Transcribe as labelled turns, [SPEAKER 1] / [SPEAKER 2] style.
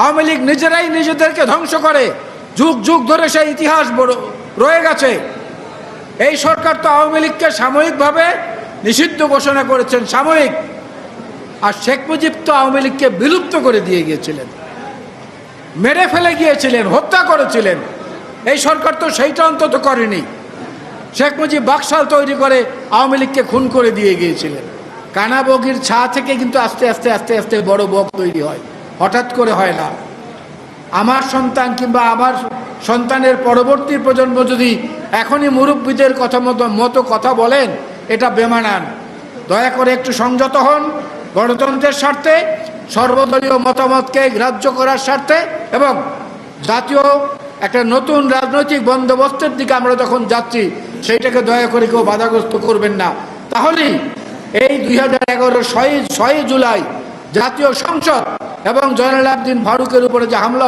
[SPEAKER 1] আওয়ামী লীগ নিজেরাই নিজেদেরকে ধ্বংস করে। যুগ যুগ ধরে সেই ইতিহাস রয়ে গেছে। এই সরকার তো আওয়ামী লীগকে সাময়িকভাবে নিষিদ্ধ ঘোষণা করেছেন, সাময়িক। আর শেখ মুজিব তো আওয়ামী লীগকে বিলুপ্ত করে দিয়ে গিয়েছিলেন। মেরে ফেলে গিয়েছিলেন, হত্যা করেছিলেন। এই সরকার তো সেইটা অন্তত করেনি। শেখ মুজিব বাকশাল তৈরি করে আওয়ামী লীগকে খুন করে দিয়ে গিয়েছিলেন। কানা বগির ছা থেকে কিন্তু আস্তে আস্তে আস্তে আস্তে বড় বক তৈরি হয়। হঠাৎ করে হয় না। আমার সন্তান কিংবা আমার সন্তানের পরবর্তী প্রজন্ম যদি এখনই মুরব্বীদের কথা মতো মতো কথা বলেন, এটা বেমানান। দয়া করে একটু সংযত হন গণতন্ত্রের স্বার্থে, সর্বদলীয় মতামতকে গ্রাহ্য করার স্বার্থে এবং জাতীয় একটা নতুন রাজনৈতিক বন্দোবস্তের দিকে আমরা যখন যাচ্ছি, সেইটাকে দয়া করে কেউ বাধাগ্রস্ত করবেন না। তাহলেই এই দুই হাজার এগারো ছয় জুলাই জাতীয় সংসদ এবং জয়নাল আবদিন ফারুকের উপরে যে হামলা